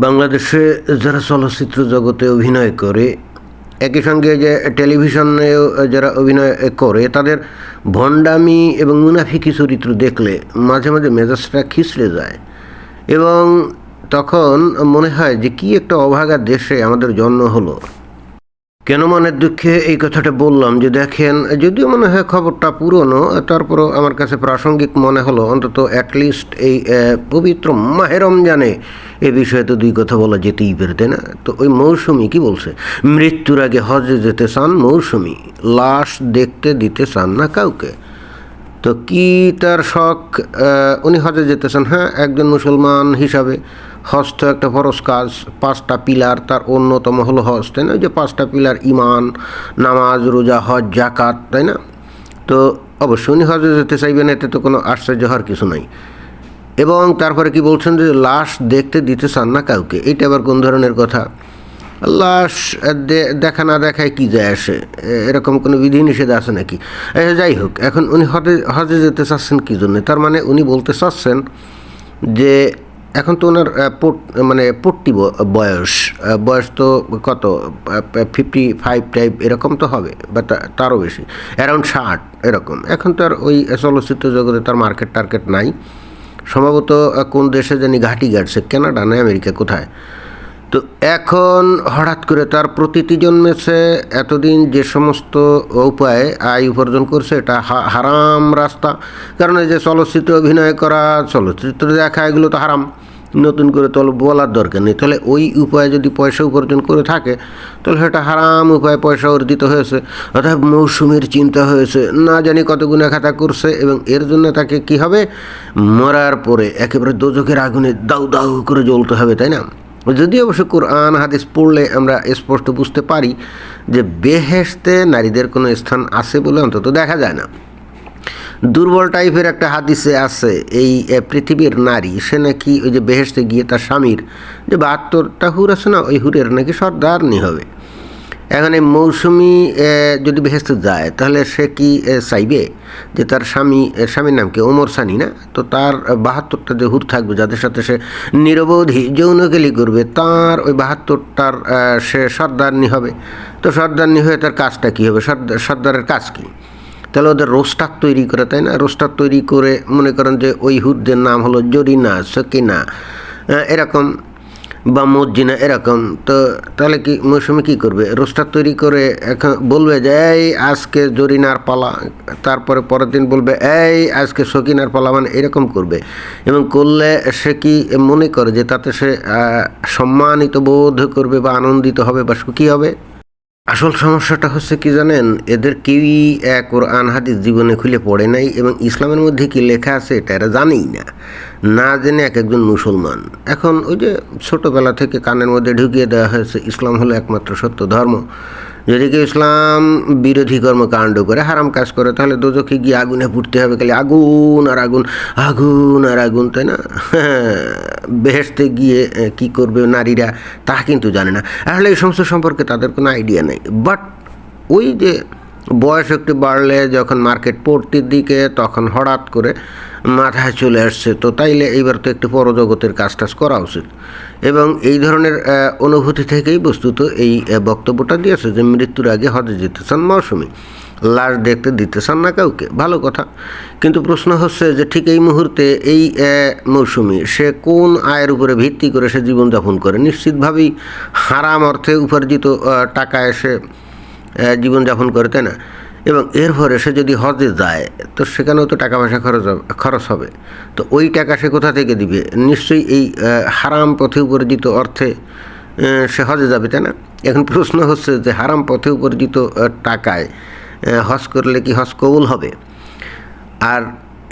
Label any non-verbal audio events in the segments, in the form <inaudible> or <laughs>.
বাংলাদেশে যারা চলচ্চিত্র জগতে অভিনয় করে, একই সঙ্গে যে টেলিভিশনেও যারা অভিনয় করে, তাদের ভণ্ডামি এবং মুনাফিকি চরিত্র দেখলে মাঝে মাঝে মেজাজটা খিচড়ে যায়। এবং তখন মনে হয় যে কি একটা অভাগা দেশে আমাদের জন্ম হলো। কেন মনের দুঃখে এই কথাটা বললাম যে দেখেন, যদিও মনে হয় খবরটা পুরনো, তারপরও আমার কাছে প্রাসঙ্গিক মনে হলো, অন্তত অ্যাটলিস্ট এই পবিত্র মাহেরম রমজানে এ বিষয়ে তো দুই কথা বলা যেতেই পারে, তাই না? তো ওই মৌসুমি কি বলছে? মৃত্যুর আগে হজে যেতে চান মৌসুমি, লাশ দেখতে দিতে চান না কাউকে? তো কি তার শখ? উনি হজে যেতেছেন হ্যাঁ? একজন মুসলমান হিসাবে হজ তো একটা ফরজ কাজ, পাঁচটা পিলার, তার অন্যতম হলো হজ, তাই না? যে পাঁচটা পিলার ইমান নামাজ, রোজা, হজ জাকাত তাই না? তো অবশ্যই উনি হজে যেতে চাইবেন, এতে তো কোনো আশ্চর্য হওয়ার কিছু নাই। এবং তারপরে কি বলছেন যে লাশ দেখতে দিতে চান না কাউকে? এটা আবার কোন ধরনের কথা? লাশ দেখা না দেখায় কি যায় আসে? এরকম কোনো বিধিনিষেধ আছে নাকি? যাই হোক, এখন উনি হজে হজে যেতে চাচ্ছেন কী জন্য? তার মানে উনি বলতে চাচ্ছেন যে, এখন তো ওনার মানে পট্টি বয়স বয়স তো কত? ফিফটি ফাইভ টাইপ এরকম তো হবে বা তারও বেশি অ্যারাউন্ড ষাট এরকম। এখন তো আর ওই চলচ্চিত্র জগতে তার মার্কেট টার্গেট নাই। সম্ভবত কোন দেশে জানি ঘাঁটি গাড়ছে কানাডা না আমেরিকা, কোথায়? তো এখন হঠাৎ করে তার প্রতিটি জন্মেছে, এতদিন যে সমস্ত উপায়ে আয় উপার্জন করছে, এটা হারাম রাস্তা। কারণ এই যে চলচ্চিত্র অভিনয় করা, চলচ্চিত্র দেখা, এগুলো তো হারাম। নতুন করে তো বলার দরকার নেই। তাহলে ওই উপায়ে যদি পয়সা উপার্জন করে থাকে, তাহলে সেটা হারাম উপায়ে পয়সা অর্জিত হয়েছে। অর্থাৎ মৌসুমীর চিন্তা হয়েছে, না জানি কত গুণা খাতা করছে এবং এর জন্য তাকে কি হবে? মরার পরে একেবারে দোজকের আগুনে দাউ দাউ করে জ্বলতে হবে, তাই না? যদি অবশ্য কোরআন, হাদিস পড়লে আমরা স্পষ্ট বুঝতে পারি যে বেহেশতে নারীদের কোনো স্থান আছে বলে অন্তত দেখা যায় না। দুর্বল টাইপের একটা হাদিসে আছে, এই পৃথিবীর নারী, সে নাকি ওই যে বেহেশতে গিয়ে তার স্বামীর যে বাহাত্তরটা হুর আছে না, ওই হুরের নাকি সর্দারনি হবে। এখন এই মৌসুমি যদি বেহেস্তে যায়, তাহলে সে কি চাইবে? যে তার স্বামী স্বামীর নাম কি? ওমর সানি না? তো তার বাহাত্তরটা যে হুর থাকবে, যাদের সাথে সে নিরবধি যৌনকেলি করবে, তার ওই বাহাত্তরটার সে সর্দারনি হবে। তো সর্দারনি হয়ে তার কাজটা কী হবে? সর্দার সর্দারের কাজ কী? তাহলে ওদের রোস্টার তৈরি করে, তাই না? রোস্টার তৈরি করে মনে করেন যে ওই হুরদের নাম হলো জরিনা সকিনা এরকম বা মজ্জিনা এরকম, তো তাহলে কি মৌসুমে কী করবে? রোস্টার তৈরি করে এখন বলবে যে, এই আজকে জরিনার পালা। তারপরে পরের দিন বলবে, এই আজকে সকিনার পালা। মানে এরকম করবে। এবং করলে সে কি মনে করে যে তাতে সে সম্মানিত বোধ করবে বা আনন্দিত হবে বা সুখী হবে? আসল সমস্যাটা হচ্ছে কি জানেন? এদের কেউই এক ওর আনহাদিস জীবনে খুলে পড়ে নাই এবং ইসলামের মধ্যে কি লেখা আছে এটা এরা জানেই না। না জেনে এক একজন মুসলমান। এখন ওই যে ছোটোবেলা থেকে কানের মধ্যে ঢুকিয়ে দেওয়া হয়েছে, ইসলাম হলো একমাত্র সত্য ধর্ম। যদি কেউ ইসলাম বিরোধী কর্মকাণ্ড করে, হারাম কাজ করে, তাহলে দোজকে গিয়ে আগুনে পুড়তে হবে খালি আগুন আর আগুন আগুন আর আগুন, তাই না? <laughs> বেহেসতে গিয়ে কি করবে নারীরা, তা কিন্তু জানে না। আসলে এই সমস্ত সম্পর্কে তাদের কোনো আইডিয়া নেই। বাট ওই যে বয়স একটু বাড়লে, যখন মার্কেট পড়তির দিকে, তখন হঠাৎ করে মাথায় চলে আসছে। তো তাইলে এইবার তো একটু পরজগতের কাজ টাজ করা উচিত। এবং এই ধরনের অনুভূতি থেকেই বস্তুত এই বক্তব্যটা দিয়েছে যে মৃত্যুর আগে হজে যেতে চান মৌসুমি। লাশ দেখতে দিতে চান না কাউকে। ভালো কথা। কিন্তু প্রশ্ন হচ্ছে যে ঠিক এই মুহূর্তে এই মৌসুমি সে কোন আয়ের উপরে ভিত্তি করে সে জীবনযাপন করে? নিশ্চিতভাবেই হারাম অর্থে উপার্জিত আহ, টাকায় সে জীবনযাপন করে তাই না? এবং এরপরে সে যদি হজে যায়, তো সেখানেও তো টাকা পয়সা খরচ হবে খরচ হবে। তো ওই টাকা সে কোথা থেকে দিবে? নিশ্চয়ই এই হারাম পথে উপার্জিত অর্থে সে হজে যাবে, তাই না? এখন প্রশ্ন হচ্ছে যে হারাম পথে উপার্জিত টাকায় হজ করলে কি হজ কবুল হবে? আর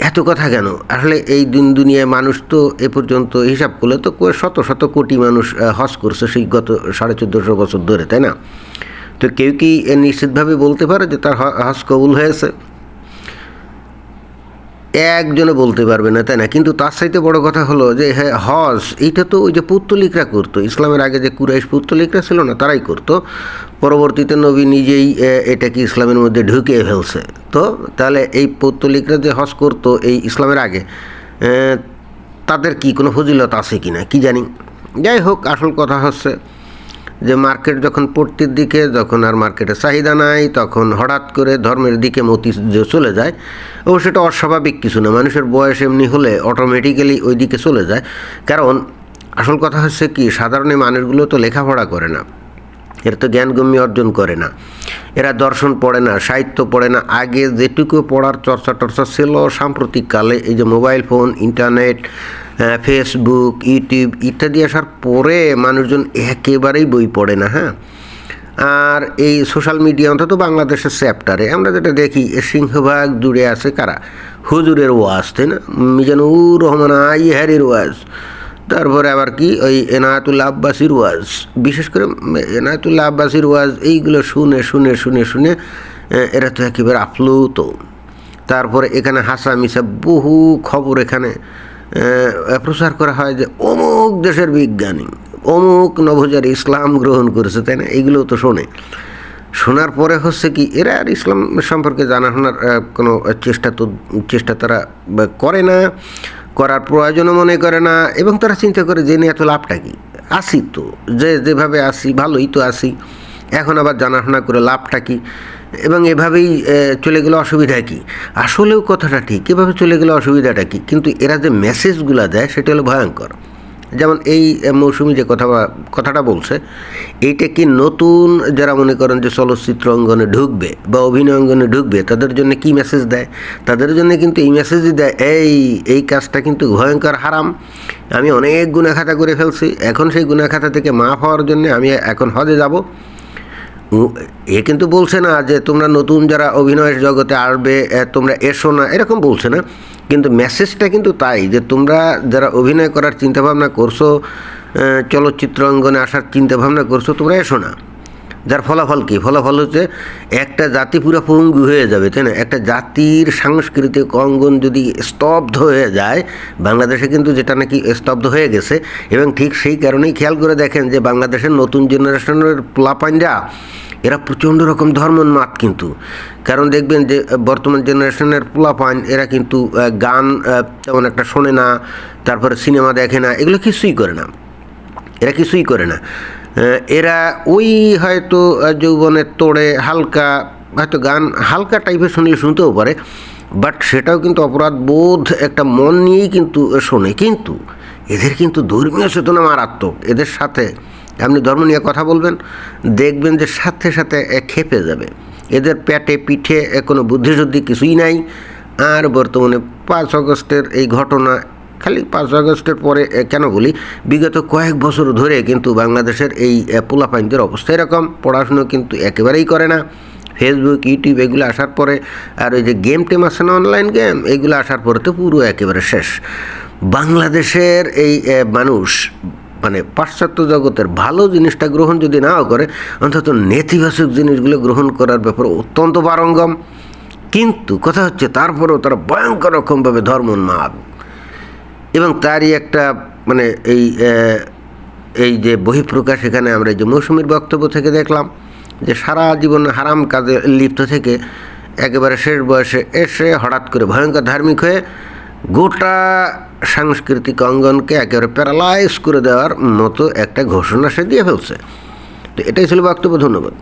এত কথা কেন? আসলে এই দিন দুনিয়ায় মানুষ তো এ পর্যন্ত হিসাব করলে তো শত শত কোটি মানুষ হজ করছে সেই গত সাড়ে চোদ্দোশো বছর ধরে, তাই না? তো কেউ কি নিশ্চিতভাবে বলতে পারে যে তার হজ কবুল হয়েছে? একজনে বলতে পারবে না, তাই না? কিন্তু তার সাথে বড় কথা হলো যে হ্যাঁ হজ এইটা তো ওই যে পুত্তলিকরা করতো। ইসলামের আগে যে কুরাইশ পুত্তলিকরা ছিল না, তারাই করতো। পরবর্তীতে নবী নিজেই এটাকে ইসলামের মধ্যে ঢুকিয়ে ফেলছে। তো তাহলে এই পুত্তলিকরা যে হজ করতো এই ইসলামের আগে তাদের কি কোনো ফজিলত আছে কি না কি জানি। যাই হোক, আসল কথা হচ্ছে যে মার্কেট যখন পড়তির দিকে, যখন আর মার্কেটে চাহিদা নাই, তখন হঠাৎ করে ধর্মের দিকে মতি চলে যায়, ও সেটা অস্বাভাবিক কিছু না। মানুষের বয়স এমনি হলে অটোমেটিক্যালি ওই দিকে চলে যায়। কারণ আসল কথা হচ্ছে কি, সাধারণ মানুষগুলো তো লেখাপড়া করে না। এরা তো জ্ঞানগম্য অর্জন করে না। এরা দর্শন পড়ে না, সাহিত্য পড়ে না। আগে যেটুকু পড়ার চর্চা টর্চা ছিল, সাম্প্রতিককালে এই যে mobile phone, internet Facebook YouTube ইত্যাদি আসার পরে মানুষজন একেবারেই বই পড়ে না হ্যাঁ? আর এই সোশ্যাল মিডিয়া অন্তত বাংলাদেশের চ্যাপ্টারে আমরা যেটা দেখি সিংহভাগ জুড়ে আছে কারা? হুজুরের ওয়াজ, তাই না? মিজানুর রহমান, আই হ্যারির ওয়াজ। তারপরে আবার কি? ওই এনায়াতুল্লাহ আব্বাসির ওয়াজ। বিশেষ করে এনায়াতুল্লাহ আব্বাসির ওয়াজ, এইগুলো শুনে শুনে শুনে শুনে এরা তো একেবারে আপ্লুত। তারপরে এখানে হাসা মিশা বহু খবর এখানে প্রচার করা হয় যে অমুক দেশের বিজ্ঞানী, অমুক নভোজার ইসলাম গ্রহণ করেছে, তাই না? এইগুলোও তো শোনে। শোনার পরে হচ্ছে কি, এরা আর ইসলাম সম্পর্কে জানাশোনার কোনো চেষ্টা তো, চেষ্টা তারা করে না, করার প্রয়োজনও মনে করে না, এবং তারা চিন্তা করে জেনে এত লাভটা কি? আসি তো, যে যেভাবে আসি, ভালোই তো আসি। এখন আবার জানাশোনা করে লাভটা কি? এবং এভাবেই চলে গেলে অসুবিধা কি? আসলেও কথাটা ঠিক, এভাবে চলে গেলে অসুবিধাটা কি? কিন্তু এরা যে মেসেজগুলো দেয়, সেটা হলো ভয়ঙ্কর। যেমন এই মৌসুমি যে কথা কথাটা বলছে, এইটা কি নতুন যারা মনে করেন যে চলচ্চিত্র অঙ্গনে ঢুকবে বা অভিনয় অঙ্গনে ঢুকবে, তাদের জন্য কি মেসেজ দেয়? তাদের জন্য কিন্তু এই মেসেজই দেয়, এই এই কাজটা কিন্তু ভয়ঙ্কর, হারাম। আমি অনেক গুণাখাতা করে ফেলছি। এখন সেই গুণাখাতা থেকে মাফ হওয়ার জন্য আমি এখন হজে যাব। এ কিন্তু বলছে না যে তোমরা নতুন যারা অভিনয়ের জগতে আসবে তোমরা এসো না, এরকম বলছে না। কিন্তু মেসেজটা কিন্তু তাই, যে তোমরা যারা অভিনয় করার চিন্তাভাবনা করছ চলচ্চিত্র অঙ্গনে আসার চিন্তাভাবনা করছ, তোমরা এসো না। যার ফলাফল কী? ফলাফল হচ্ছে একটা জাতি পুরো পঙ্গু হয়ে যাবে, তাই না? একটা জাতির সাংস্কৃতিক অঙ্গন যদি স্তব্ধ হয়ে যায়, বাংলাদেশে কিন্তু যেটা নাকি স্তব্ধ হয়ে গেছে, এবং ঠিক সেই কারণেই খেয়াল করে দেখেন যে বাংলাদেশের নতুন জেনারেশনের পোলাপাইনরা এরা প্রচণ্ড রকম ধর্মোন্মাদ কিন্তু। কারণ দেখবেন যে বর্তমান জেনারেশনের পোলাপাইন এরা কিন্তু গান তেমন একটা শোনে না, তারপরে সিনেমা দেখে না, এগুলো কিছুই করে না। এরা কিছুই করে না। এরা ওই হয়তো যৌবনের তোড়ে, হালকা, হয়তো গান হালকা টাইপের শুনলে শুনতেও পারে বাট সেটাও কিন্তু অপরাধ বোধ একটা মন নিয়েই কিন্তু শোনে। কিন্তু এদের কিন্তু ধর্মীয় চেতনা মারাত্মক। এদের সাথে, আপনি ধর্ম নিয়ে কথা বলবেন, দেখবেন যে সাথে সাথে খেপে যাবে। এদের পেটে পিঠে কোনো বুদ্ধিশুদ্ধি কিছুই নাই। আর বর্তমানে পাঁচ আগস্টের এই ঘটনা খালি পাঁচ আগস্টের পরে কেন বলি? বিগত কয়েক বছর ধরে কিন্তু বাংলাদেশের এই পোলাপাইনদের অবস্থা এরকম। পড়াশুনো কিন্তু একেবারেই করে না। ফেসবুক ইউটিউব এগুলো আসার পরে, আর ওই যে গেম টেম আছে না অনলাইন গেম এগুলো আসার পরে তো পুরো একেবারে শেষ। বাংলাদেশের এই মানুষ মানে পাশ্চাত্য জগতের ভালো জিনিসটা গ্রহণ যদি নাও করে, অন্তত নেতিবাচক জিনিসগুলো গ্রহণ করার ব্যাপারে অত্যন্ত পারঙ্গম কিন্তু কথা হচ্ছে, তারপরেও তারা ভয়ঙ্কর রকমভাবে ধর্মোন্মাদ এবং তারই একটা মানে এই এই যে বহিঃপ্রকাশ এখানে আমরা যে মৌসুমীর বক্তব্য থেকে দেখলাম, যে সারা জীবন হারাম কাজে লিপ্ত থেকে একেবারে শেষ বয়সে এসে হঠাৎ করে ভয়ঙ্কর ধার্মিক হয়ে গোটা সাংস্কৃতিক অঙ্গনকে একেবারে প্যারালাইজ করে দেওয়ার মতো একটা ঘোষণা সে দিয়ে ফেলছে। তো এটাই ছিল বক্তব্য, ধন্যবাদ।